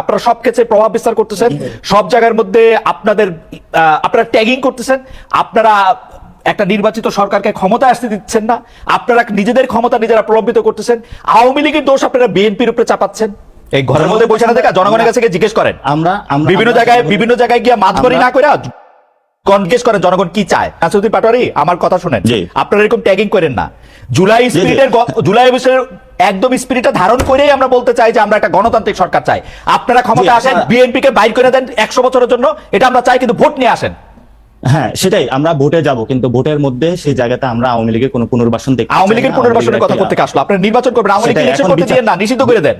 আপনারা সব ক্ষেত্রে প্রভাব বিস্তার করতেছেন। সব জায়গার মধ্যে আপনাদের আপনারা ট্যাগিং করতেছেন। আপনারা একটা নির্বাচিত সরকারকে ক্ষমতা আসতে দিচ্ছেন না। আপনারা নিজেদের ক্ষমতা নিজেরা প্রলম্বিত করতেছেন। আওয়ামী লীগের দোষ আপনারা বিএনপির উপরে চাপাচ্ছেন। এই ঘরের মধ্যে বসে না দেখা জনগণের কাছে গিয়ে জিজ্ঞেস করেন। আমরা বিভিন্ন জায়গায় বিভিন্ন জায়গায় গিয়ে মাতবরি না করে জিজ্ঞেস করেন জনগণ কি চায়? নাসিরুদ্দিন পাটোয়ারি আমার কথা শুনেন। আপনারা এরকম ট্যাগিং করেন না। জুলাই স্পিরিটের জুলাই বিষয়ের একদম স্পিরিটটা ধারণ করেই আমরা বলতে চাই যে আমরা একটা গণতান্ত্রিক সরকার চাই। আপনারা ক্ষমতা আসেন বিএনপি কে বাইর করে দেন একশো বছরের জন্য এটা আমরা চাই কিন্তু ভোট নিয়ে আসেন। হ্যাঁ সেটাই আমরা ভোটে যাব কিন্তু ভোটের মধ্যে সেই জায়গাতে আমরা আওয়ামী লীগের কোনো পুনর্বাসন দেখি আওয়ামী লীগের পুনর্বাসনের কথা করতে আসলো? আপনারা নির্বাচন করবেন আওয়ামী লীগ করতে দিয়ে না নিষিদ্ধ করে দেন।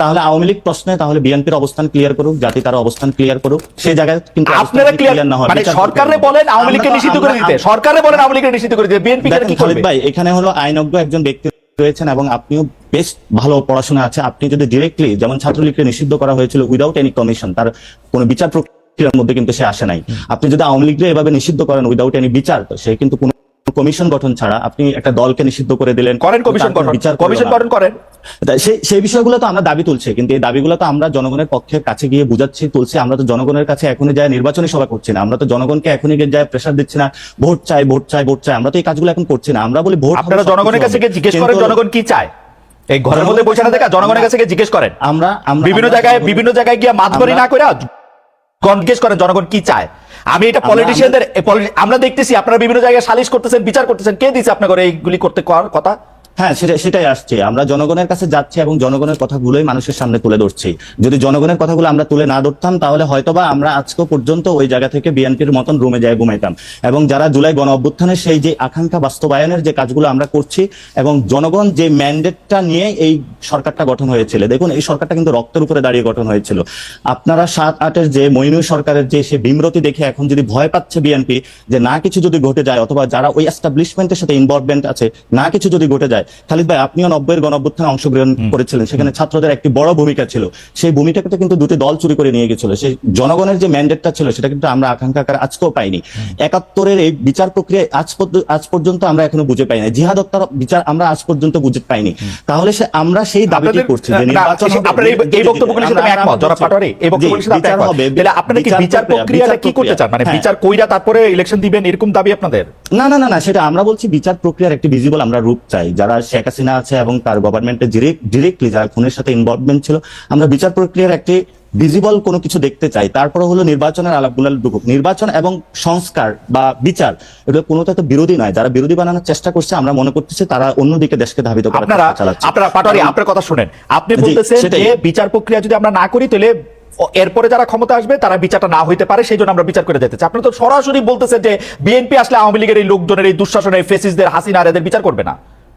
তাহলে আওয়ামী লীগ প্রশ্নে তাহলে বিএনপির অবস্থান ক্লিয়ার করুক জাতি তার অবস্থান ক্লিয়ার করুক সেই জায়গায় কিন্তু আপনারা ক্লিয়ার না হয়, মানে সরকারে বলেন আওয়ামী লীগকে নিষিদ্ধ করে দিতে। সরকারে বলেন আওয়ামী লীগকে নিষিদ্ধ করে দিতে। বিএনপি কি করবে? ভাই এখানে হলো আইনজ্ঞ একজন ব্যক্তি রয়েছেন এবং আপনিও বেশ ভালো পড়াশোনা আছে। আপনি যদি ডিরেক্টলি যেমন ছাত্রলীগকে নিষিদ্ধ করা হয়েছিল উইদাউট এনি কমিশন তার কোনো বিচার প্রক্রিয়ার মধ্যে কিন্তু সে আসে নাই। আপনি যদি আওয়ামী লীগকে এভাবে নিষিদ্ধ করেন উইদাউট এনি বিচার তো সে কিন্তু কোনো কমিশন গঠন ছাড়া আপনি একটা দলকে নিষিদ্ধ করে দিলেন। করেন কমিশন গঠন। বিচার কমিশন গঠন করেন। সেই সেই বিষয়গুলো তো আমরা দাবি তুলছি কিন্তু এই দাবিগুলো তো আমরা জনগণের পক্ষে কাছে গিয়ে বুঝাচ্ছি তুলছি। আমরা তো জনগণের কাছে এখনই যায় নির্বাচনী সভা করছি না। আমরা তো জনগণকে এখনই গিয়ে যায় প্রেশার দিচ্ছি না ভোট চাই ভোট চাই ভোট চাই। আমরা তো এই কাজগুলো এখন করছি না। আমরা বলি ভোট আপনারা জনগণের কাছে গিয়ে জিজ্ঞেস করেন জনগণ কি চায়। এই ঘরের মধ্যে বসে না দেখা জনগণের কাছে গিয়ে জিজ্ঞেস করেন। আমরা আমরা বিভিন্ন জায়গায় বিভিন্ন জায়গায় গিয়ে মাতবরি না করে জিজ্ঞেস করেন জনগণ কি চায়। আমি এটা পলিটিশিয়ানদের আমরা দেখতেছি আপনারা বিভিন্ন জায়গায় সালিশ করতেছেন বিচার করতেছেন। কে দিচ্ছে আপনাকে এইগুলি করতে করার কথা? হ্যাঁ সেটা সেটাই আসছে। আমরা জনগণের কাছে যাচ্ছি এবং জনগণের কথাগুলোই মানুষের সামনে তুলে ধরছি। যদি জনগণের কথাগুলো আমরা তুলে না ধরতাম, তাহলে হয়তোবা আমরা আজকে পর্যন্ত ওই জায়গা থেকে বিএনপির মতন রুমে যায় ঘুমাইতাম। এবং যারা জুলাই গণ অভ্যুত্থানের সেই যে আকাঙ্ক্ষা বাস্তবায়নের যে কাজগুলো আমরা করছি, এবং জনগণ যে ম্যান্ডেটটা নিয়ে এই সরকারটা গঠন হয়েছিল, দেখুন, এই সরকারটা কিন্তু রক্তের উপরে দাঁড়িয়ে গঠন হয়েছিল। আপনারা সাত আটের যে মইনুল সরকারের যে সে বিমরতি দেখে এখন যদি ভয় পাচ্ছে বিএনপি, যে না কিছু যদি ঘটে যায়, অথবা যারা ওই এস্টাবলিশমেন্টের সাথে ইনভলভমেন্ট আছে, না কিছু যদি ঘটে যায় খালিদ ভাই আপনিও নব্বইয়ের গণঅভ্যুত্থানে অংশগ্রহণ করেছিলেন। সেখানে ছাত্রদের একটি বড় ভূমিকা ছিল। সেই ভূমিকাটা কিন্তু দুটি দল চুরি করে নিয়ে গেছিল। সেই জনগণের যে ম্যান্ডেটটা ছিল সেটা কিন্তু আমরা আকাঙ্ক্ষা আজকেও পাইনি। একাত্তরের এই বিচার প্রক্রিয়া আজ আজ পর্যন্ত আমরা এখনও বুঝে পাইনি জিহাদ হত্যার বিচার আমরা আজ পর্যন্ত বুঝে পাইনি। তাহলে সে আমরা সেই দাবিটি করছি যে নির্বাচন এই- এই জি, জি, বক্তব্যগুলির সাথে আমি আমরা- একমত জনাব বলছি- পাটোয়ারি এই বক্তব্যগুলির সাথে বিচার একমত। তাহলে আপনারা কি বিচার প্রক্রিয়াটা কি করতে চান? মানে। বিচার কইরা তারপরে ইলেকশন দিবেন এরকম দাবি আপনাদের? না না না না সেটা আমরা বলছি বিচার প্রক্রিয়ার একটি ভিজিবল আমরা রূপ চাই। যারা শেখ হাসিনা আছে এবং তার গভর্নমেন্টে ডিরেক্টলি যারা খুনের সাথে ইনভলভমেন্ট ছিল। আমরা বিচার প্রক্রিয়ার একটি ভিজিবল কোনো কিছু দেখতে চাই। তারপরে হলো নির্বাচনের আলাপগুলো ঢুকুক নির্বাচন এবং সংস্কার বা বিচার এগুলো কোনোটা তো বিরোধী নয়। যারা বিরোধী বানানোর চেষ্টা করছে আমরা মনে করতেছি তারা অন্যদিকে দেশকে ধাবিত করার আপনারা চালাচ্ছে। আপনারা পাটোয়ারি আপনার কথা শুনেন। আপনি বলতেছেন যে বিচার প্রক্রিয়া যদি আমরা না করি তাহলে এরপরে যারা ক্ষমতা আসবে তারা বিচারটা না হইতে পারে সেই জন্য আমরা বিচার করে যেতে চাই। আপনি তো সরাসরি বলতেছেন যে বিএনপি আসলে আওয়ামী লীগের এই লোকজনের এই দুঃশাসনের ফেসিসদের হাসিনা এদের বিচার করবে না।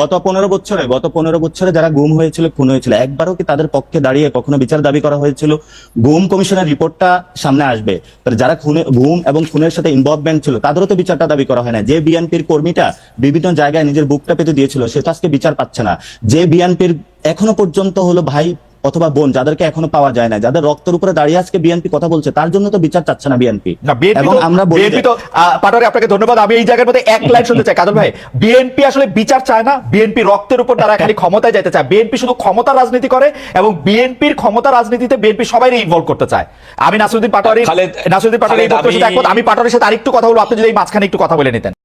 গত পনেরো বছরে গত পনেরো বছরে যারা গুম হয়েছিল খুন হয়েছিল একবারও কি তাদের পক্ষে দাঁড়িয়ে কখনো বিচার দাবি করা হয়েছিল? গুম কমিশনের রিপোর্টটা সামনে আসবে। যারা খুনে গুম এবং খুনের সাথে ইনভলভমেন্ট ছিল তাদেরও তো বিচারটা দাবি করা হয় না যে বিএনপির কর্মীটা বিভিন্ন জায়গায় নিজের বুকটা পেতে দিয়েছিল সে তো আজকে বিচার পাচ্ছে না। যে বিএনপির এখনও পর্যন্ত হলো ভাই অথবা বোন যাদেরকে এখনও পাওয়া যায় না যাদের রক্তের উপরে দাঁড়িয়ে আজকে বিএনপি কথা বলছে তার জন্য তো বিচার চাচ্ছে না বিএনপি এবং আমরা বিএনপি তো আহ, পাটোয়ারি আপনাকে ধন্যবাদ। আমি এই জায়গার মধ্যে এক লাইন শুনতে চাই। কাজল ভাই বিএনপি আসলে বিচার চায় না? বিএনপি রক্তের উপর তারা খালি ক্ষমতায় যেতে চায়। বিএনপি শুধু ক্ষমতা রাজনীতি করে এবং বিএনপির ক্ষমতা রাজনীতিতে বিএনপি সবাই ইনভলভ করতে চায়। আমি নাসিরুদ্দিন পাটোয়ারি খালেদ- নাসিরুদ্দিন পাটোয়ারি। আমি পাটোয়ারির সাথে আরেকটু কথা বলব। আপনি যদি এই মাঝখানে একটু কথা বলে নিতেন।